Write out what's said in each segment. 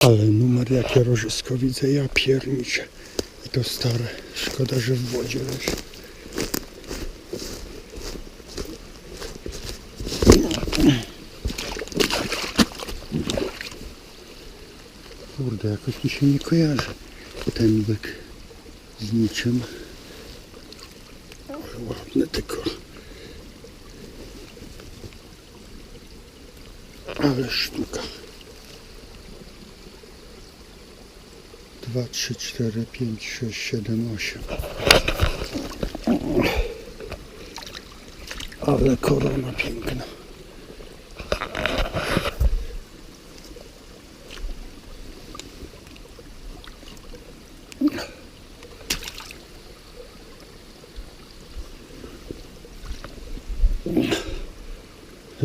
Ale numer jakie rożysko widzę, ja pierniczę. I to stare. Szkoda, że w wodzie leży. Kurde, jakoś mi się nie kojarzy ten byk z niczym. Ale ładny tylko. Ale sztuka. 2, 3, 4, 5, 6, 7, 8. Ale korona piękna.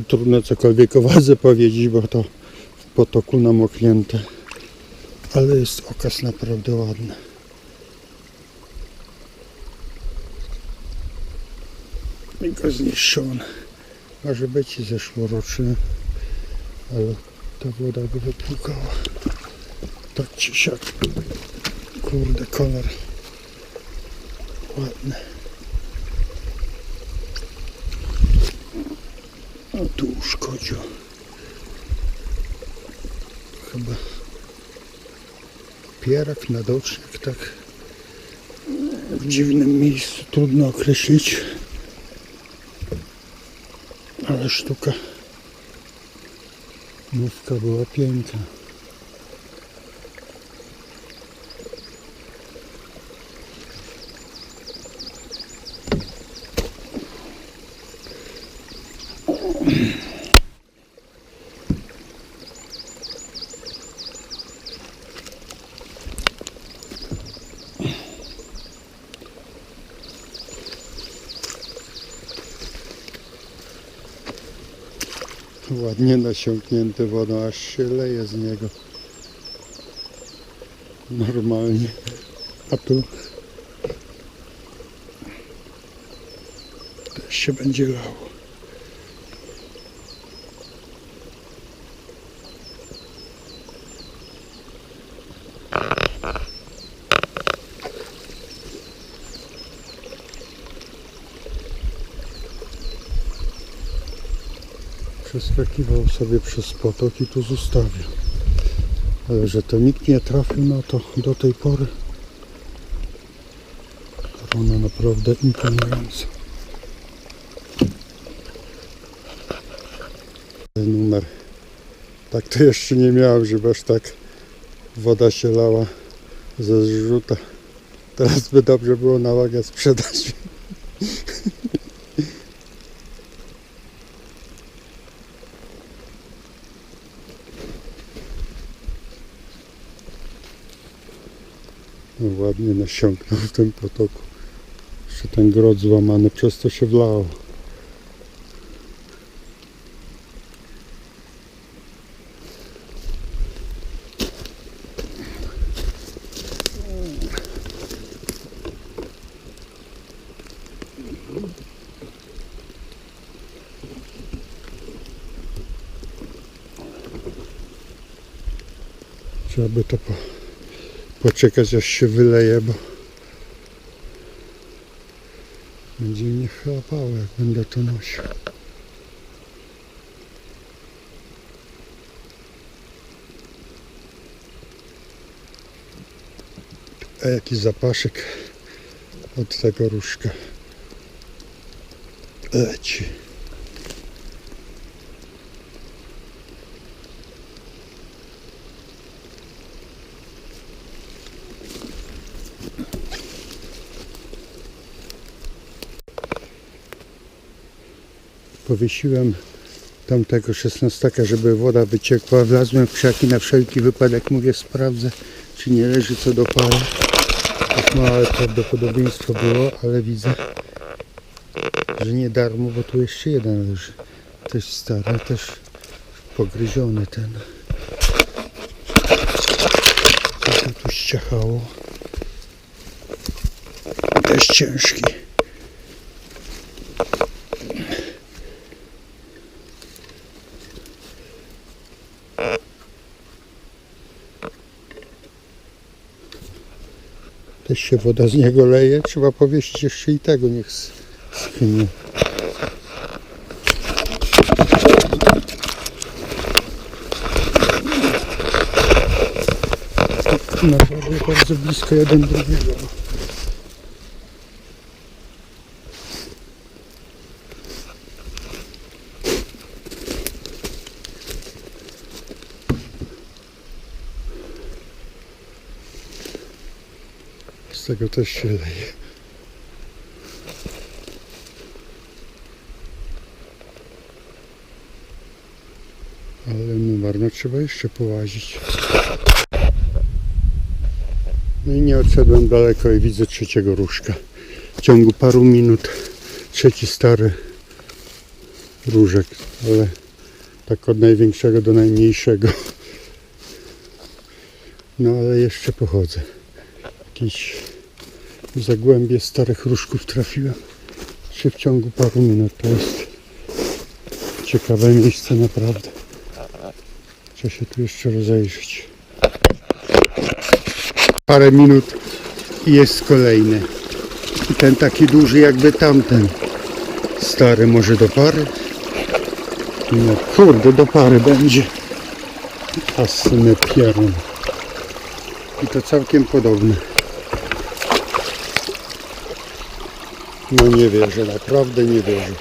Trudno cokolwiek o wadze powiedzieć, bo to w potoku namoknięte. Ale jest okaz naprawdę ładny. Tylko zniszczony. Może być zeszłoroczny, ale ta woda go wypłukała. Tak czy siak. Kurde, kolor ładny. O, tu uszkodził. Chyba pierak, nadocznik, tak w dziwnym miejscu, trudno określić. Ale sztuka mówka była piękna. Ładnie nasiąknięty wodą, aż się leje z niego. Normalnie. A tu też się będzie lało. Przeskakiwał sobie przez potok i tu zostawił. Ale że to nikt nie trafił na to do tej pory. Korona naprawdę imponująca. Ten numer. Tak to jeszcze nie miałem, żeby aż tak woda się lała ze zrzuta. Teraz by dobrze było na wagę sprzedać. Ładnie nasiąknął w tym potoku. Jeszcze ten grot złamany, przez to się wlało. Trzeba by to po poczekać aż się wyleje, bo będzie mnie chłapało jak będę to nosił. A jaki zapaszek od tego różka leci. Powiesiłem tamtego szesnastaka, żeby woda wyciekła. Wlazłem w krzaki na wszelki wypadek. Mówię, sprawdzę, czy nie leży co do pary. Już małe prawdopodobieństwo było, ale widzę, że nie darmo, bo tu jeszcze jeden leży. Też stary, też pogryziony ten. Co tu ściachało? Też ciężki. Też się woda z niego leje. Trzeba powiesić jeszcze i tego, niech schnie. Naprawdę bardzo blisko jeden drugiego. Z tego też się leje. Ale numer, no trzeba jeszcze połazić. No i nie odszedłem daleko i widzę trzeciego różka. W ciągu paru minut trzeci stary różek, ale tak od największego do najmniejszego. No ale jeszcze pochodzę. Jakieś zagłębie starych różków trafiłem. Czy w ciągu paru minut to jest ciekawe miejsce naprawdę. Trzeba się tu jeszcze rozejrzeć. Parę minut i jest kolejny. I ten taki duży jakby tamten. Stary może do pary? No kurde, do pary będzie. Asny pierun. I to całkiem podobne. No nie wierzę, naprawdę nie wierzę.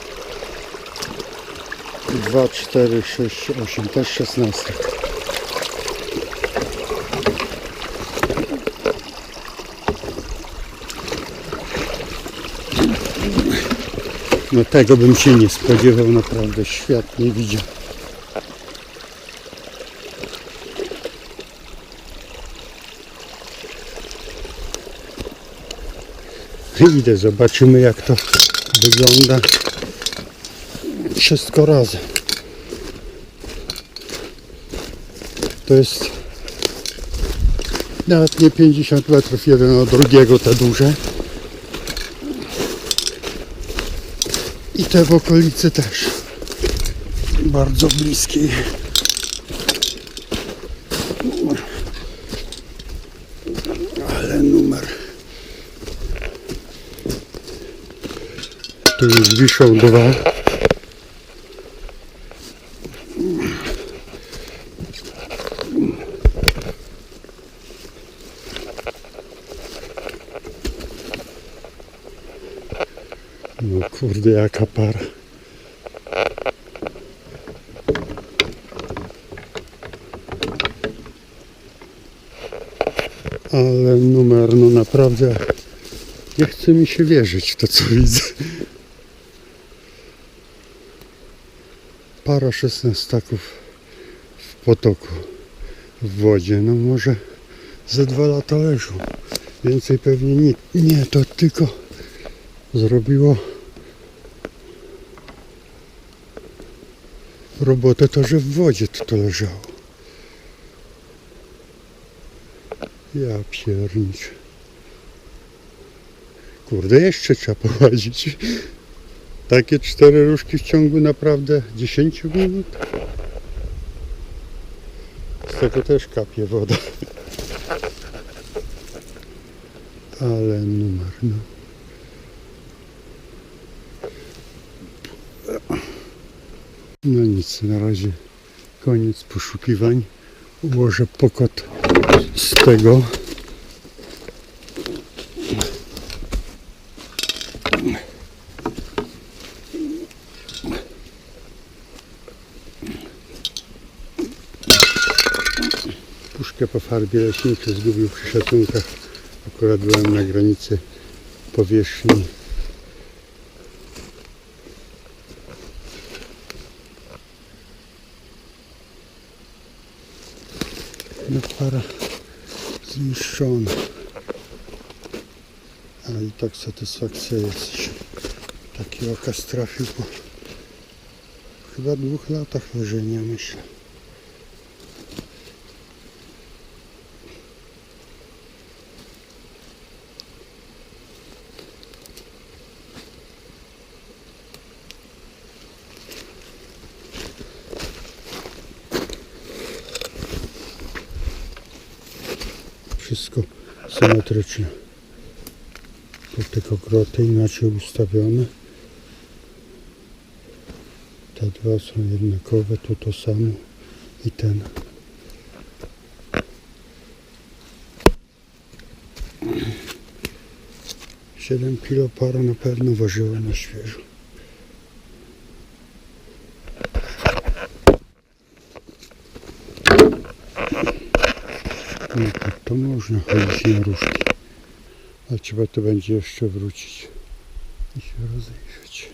2, 4, 6, 8, też 16. No tego bym się nie spodziewał, naprawdę świat nie widział. Idę, zobaczymy jak to wygląda wszystko razem. To jest nawet nie 50 metrów jeden od drugiego te duże. I te w okolicy też. Bardzo bliskiej. Tu już wiszą dwa. No kurde, jaka para. Ale numer, no naprawdę nie chce mi się wierzyć w to, co widzę. Para szesnastaków w potoku, w wodzie. No może ze dwa lata leżą. Więcej pewnie nie. Nie, to tylko zrobiło robotę to, że w wodzie to, to leżało. Ja pierniczę. Kurde, jeszcze trzeba połazić. Takie cztery różki w ciągu naprawdę 10 minut. Z tego też kapie woda. Ale numer, no. No nic, na razie koniec poszukiwań. Ułożę pokład z tego. Puszkę po farbie leśniczej zgubił przy szacunkach. Akurat byłem na granicy powierzchni No para zniszczona. Ale i tak satysfakcja jest. Taki okaz trafił po chyba dwóch latach leżenia myślę. Wszystko symetryczne. Tu tylko groty inaczej ustawione. Te dwa są jednakowe, tu to samo i ten. Siedem kilo para na pewno ważyła na świeżo. No tak to można chodzić na różki. Ale trzeba to będzie jeszcze wrócić i się rozejrzeć.